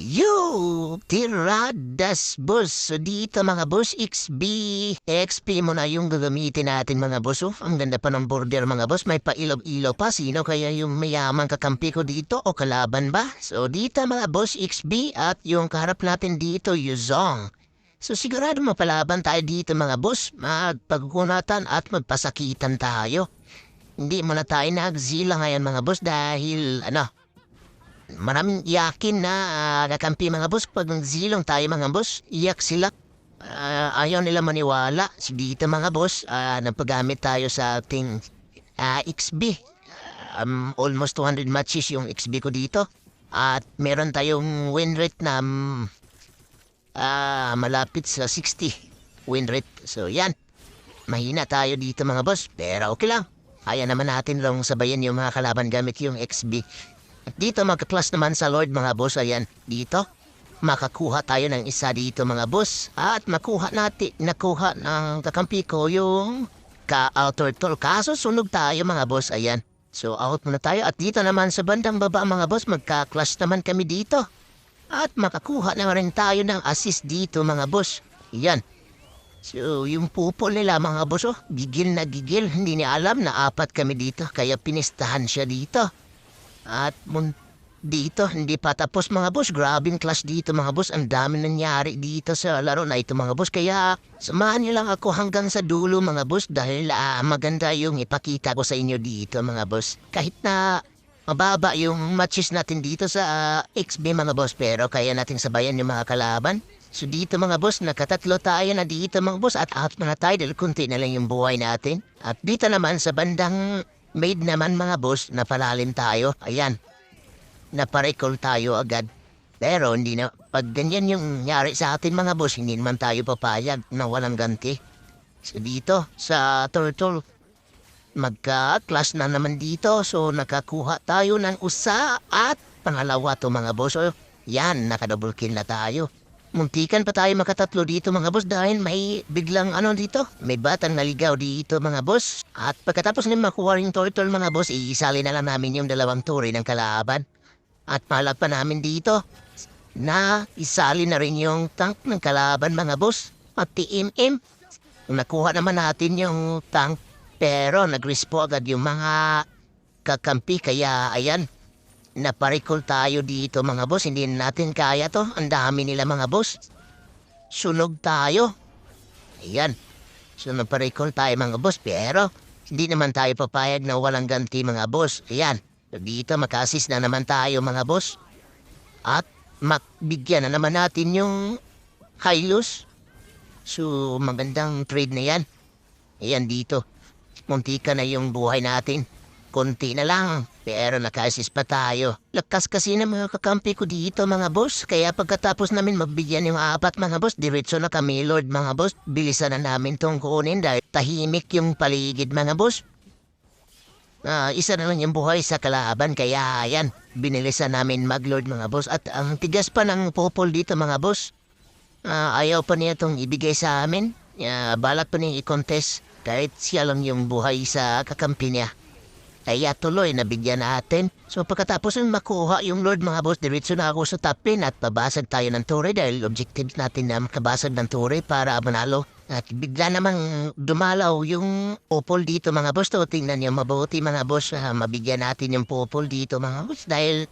Yo! Tiradas. So dito mga boss, XB. XP mo na yung gagamitin natin mga boss. Oh. Ang ganda pa ng border mga boss. May pailaw-ilaw pa. Sino kaya yung mayaman kakampi ko dito o kalaban ba? So dito mga boss, XB. At yung kaharap natin dito, Yuzong. So sigurado mapalaban tayo dito mga boss. Magpagkunatan at magpasakitan tayo. Hindi mo na tayo nagzila ngayon mga boss dahil ano, maraming yakin na ah, kakampi mga boss. Pag zilong tayo mga boss, iyak sila. Ah, ayaw nila maniwala. Si dito mga boss, ah, nagpagamit tayo sa ating ah, XB. Um, almost 200 matches yung XB ko dito. At meron tayong win rate na mm, ah, malapit sa 60 win rate. So yan, mahina tayo dito mga boss. Pero okay lang. Kaya naman natin lang sabayan yung mga kalaban gamit yung XB. Dito magka-plus naman sa Lord mga boss. Ayan, dito. Makakuha tayo ng isa dito mga boss. At makuha natin, nakuha ng kakampi ko yung ka-outer tool. Kaso sunog tayo mga boss. Ayan. So out muna tayo. At dito naman sa bandang baba mga boss, magka-clash naman kami dito. At makakuha na rin tayo ng assist dito mga boss. Yan. So, yung pupol nila mga boss, oh, gigil na gigil. Hindi niya alam na apat kami dito, kaya pinistahan siya dito. At mun dito, hindi pa tapos mga boss. Grabing class dito mga boss. Ang dami nangyari dito sa laro na ito mga boss. Kaya samahan niyo lang ako hanggang sa dulo mga boss dahil ah, maganda yung ipakita ko sa inyo dito mga boss. Kahit na mababa yung matches natin dito sa ah, XB mga boss pero kaya natin sabayan yung mga kalaban. So dito mga boss, nakatatlo tayo na dito mga boss at out na tayo dahil kunti na lang yung buhay natin. At dito naman sa bandang made naman mga boss, napalalim tayo. Ayan, naparecall tayo agad. Pero hindi na, pag ganyan yung nangyari sa atin mga boss, hindi naman tayo papayag na walang ganti. So dito, sa turtle, magka-class na naman dito. So nakakuha tayo ng usa at pangalawa to mga boss. So, yan, nakadouble kill na tayo. Muntikan pa tayo makatatlo dito mga boss dahil may biglang ano dito. May batang naligaw dito mga boss. At pagkatapos na makuha yung turtle mga boss, iisali na lang namin yung dalawang turi ng kalaban. At malag pa namin dito na isali na rin yung tank ng kalaban mga boss. At TMM. Nakuha naman natin yung tank pero nag-respo agad yung mga kakampi kaya ayan. Naparikol tayo dito mga boss. Hindi natin kaya to. Ang dami nila mga boss. Sunog tayo. Ayan. So naparikol tayo mga boss. Pero hindi naman tayo papayag na walang ganti mga boss. Ayan. So, dito makasis na naman tayo mga boss. At makbigyan na naman natin yung Hylos. So magandang trade na yan. Ayan dito. Muntika na yung buhay natin. Konti na lang, pero nakasis pa tayo. Lakas kasi ng mga kakampi ko dito mga boss. Kaya pagkatapos namin magbigyan yung apat mga boss, diretso na kami lord mga boss. Bilisan na namin tong kunin dahil tahimik yung paligid mga boss. Ah, isa na lang yung buhay sa kalaban kaya yan, binilisan namin maglord mga boss. At ang tigas pa ng popol dito mga boss. Ah, ayaw pa niya itong ibigay sa amin. Ah, balak pa niya i-contest kahit siya lang yung buhay sa kakampi niya. Kaya tuloy nabigyan natin. So pagkatapos ng makuha yung Lord mga boss, diretso na ako sa top lane at pabasag tayo ng tore dahil objective natin na makabasag ng tore para manalo. At bigla namang dumalaw yung popol dito mga boss. To, tingnan niyo mabuti mga boss. ah, mabigyan natin yung popol dito mga boss dahil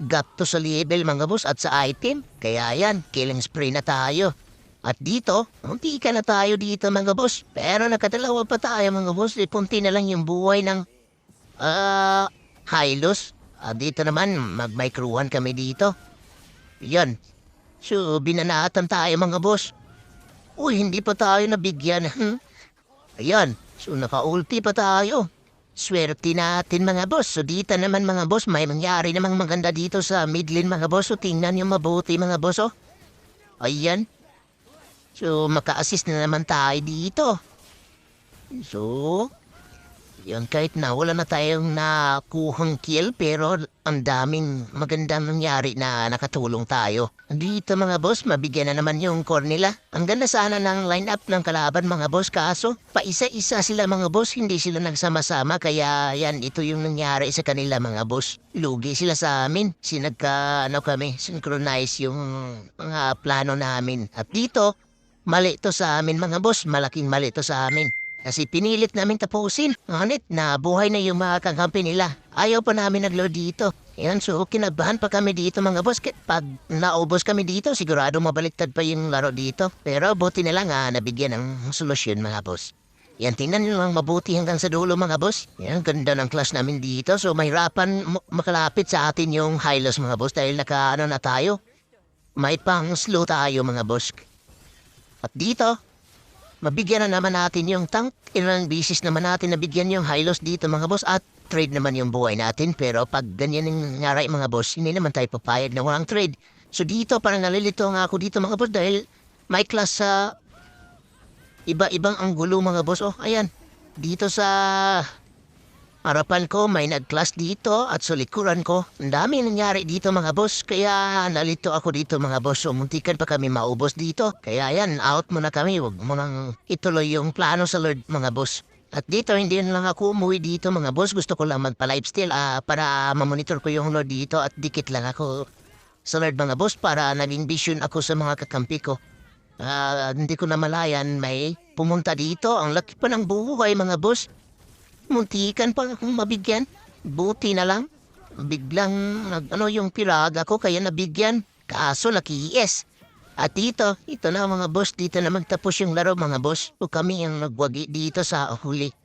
gap to sa level mga boss at sa item. Kaya yan, killing spree na tayo. At dito, munti ka na tayo dito mga boss. Pero nakadalawa pa tayo mga boss. Eh, punti na lang yung buhay ng ah Hylos. Ah, dito naman, mag-microhan kami dito. Yan. So, binanatan tayo mga boss. Uy, hindi pa tayo nabigyan. Hmm? Ayan. So, naka-ulti pa tayo. Swerte natin mga boss. So dito naman mga boss, may mangyari namang maganda dito sa midlane mga boss. So tingnan niyo mabuti mga boss oh. Ayan. So maka-assist na naman tayo dito. So, Yun, kahit na wala na tayong nakuhang kill, pero ang daming magandang nangyari na nakatulong tayo. Dito mga boss, mabigyan na naman yung core nila. Ang ganda sana ng lineup ng kalaban mga boss, kaso paisa-isa sila mga boss, hindi sila nagsama-sama, kaya yan, ito yung nangyari sa kanila mga boss. Lugi sila sa amin, sinagka, ano kami, synchronize yung mga plano namin. At dito, mali to sa amin mga boss, malaking mali to sa amin. Kasi pinilit namin tapusin. Ngunit na buhay na yung mga kakampi nila. Ayaw pa namin nagload dito. Yan, so kinabahan pa kami dito mga boss. Pag naubos kami dito, sigurado mabaliktad pa yung laro dito. Pero buti na lang ah, nabigyan ng solusyon mga boss. Yan, tingnan nyo lang mabuti hanggang sa dulo mga boss. Yan, ganda ng class namin dito. So mahirapan makalapit sa atin yung highlos mga boss dahil naka ano na tayo. May pang slow tayo mga boss. At dito, Mabigyan na naman natin yung tank. Ilang bisis naman natin nabigyan yung highlos dito mga boss at trade naman yung buhay natin. Pero pag ganyan yung nangyari mga boss, hindi naman tayo papayag na walang trade. So dito parang nalilito nga ako dito mga boss dahil may class sa iba-ibang anggulo mga boss. Oh, ayan. Dito sa harapan ko may nag-class dito at sa likuran ko. Ang dami nangyari dito mga boss. Kaya nalito ako dito mga boss. So muntikan pa kami maubos dito. Kaya yan, out muna kami. Huwag mo nang ituloy yung plano sa Lord mga boss. At dito, hindi lang ako umuwi dito mga boss. Gusto ko lang magpa-lifestyle ah, para mamonitor ko yung Lord dito at dikit lang ako sa Lord mga boss para naging vision ako sa mga kakampi ko. Ah, hindi ko na malayan may pumunta dito. Ang laki pa ng buhay mga boss. Muntikan pa akong mabigyan. Buti na lang. Biglang nag, ano yung piraga ko kaya nabigyan. Kaso laki yes. At dito, ito na mga boss, dito na magtapos yung laro mga boss. O kami ang nagwagi dito sa huli.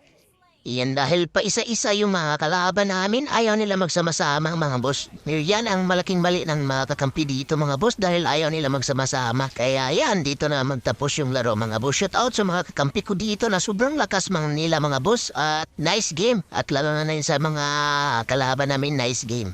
Iyan dahil pa isa-isa yung mga kalaban namin, ayaw nila magsama-sama mga boss. Yan ang malaking mali ng mga kakampi dito mga boss dahil ayaw nila magsama-sama. Kaya yan, dito na magtapos yung laro mga boss. Shout out sa mga kakampi ko dito na sobrang lakas mga nila mga boss. At nice game. At lalo na na sa mga kalaban namin, nice game.